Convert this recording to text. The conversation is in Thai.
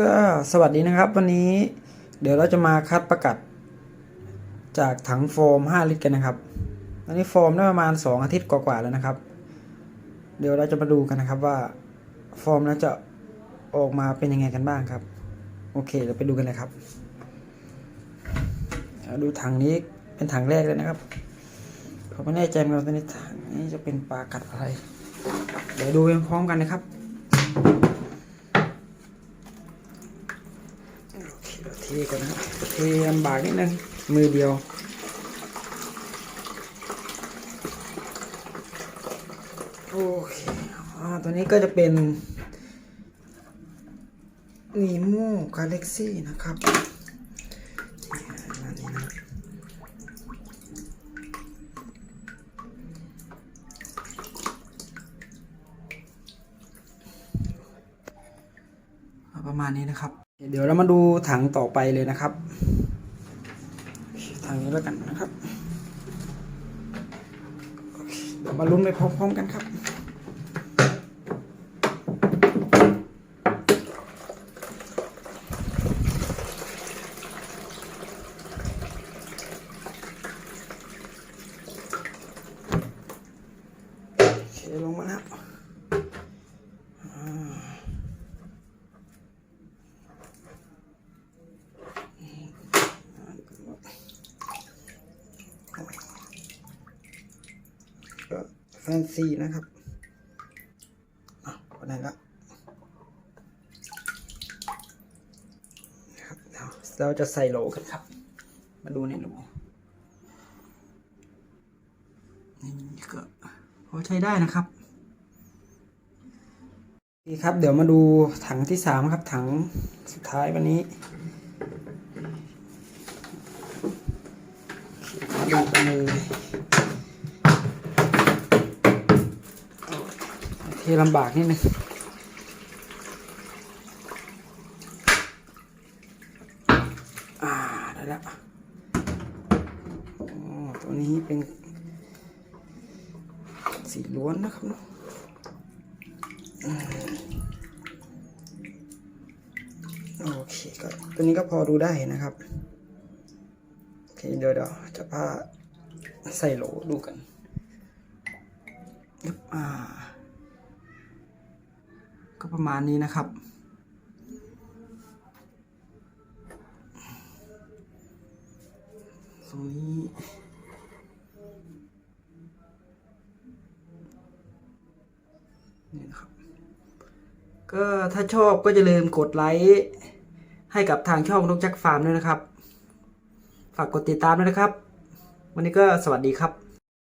ก็สวัสดีนะครับ วันนี้เดี๋ยวเราจะมาคัดประกัด จากถังโฟม 5 ลิตรกันนะครับตอนนี้โฟมได้ประมาณ 2 อาทิตย์กว่าๆแล้วนะครับ เดี๋ยวเราจะมาดูกันนะครับว่าโฟมนั้นจะออกมาเป็นยังไงกันบ้างครับ โอเคเราไปดูกันเลยครับดูถังนี้เป็นถังแรกเลยนะครับผมไม่แน่ใจเหมือนกันตัวนี้ถังนี้จะเป็นปลากัดอะไรเดี๋ยวดูพร้อมกันนะครับ โอ เทก่อนนะครับเทลำบากนิดนึงมือเดียวโอเคอ่าตัวนี้ก็จะเป็นนีโม่กาเล็กซี่นะครับประมาณนี้นะครับ เดี๋ยวเรามาดูถังต่อไปเลยนะครับถังนี้แล้วกันนะครับเดี๋ยวมาลุ้นไปพร้อมๆกันครับลงมาแล้วอ่าก็ แฟนซีนะครับอะวันไหนละนะครับเดี๋ยวเราจะใส่โหลกันครับ มาดูในโหลนี่ก็พอใช้ได้นะครับนี่ครับ เดี๋ยวมาดูถังที่สามครับ ถังสุดท้ายวันนี้มาดูกันเลย ทลำบากนิดนึงอ่าได้แล้วอ๋อตัวนี้เป็นสีล้วนนะครับเนาะโอเคก็ตัวนี้ก็พอดูได้นะครับ โอเคเดี๋ยวเดี๋ยวจะพาใส่โหลดูกันอ่า ก็ประมาณนี้นะครับ ตรงนี้นี่นะครับ ก็ถ้าชอบก็จะลืมกดไลค์ให้กับทางช่องนกจักฟาร์มด้วยนะครับ ฝากกดติดตามด้วยนะครับ วันนี้ก็สวัสดีครับ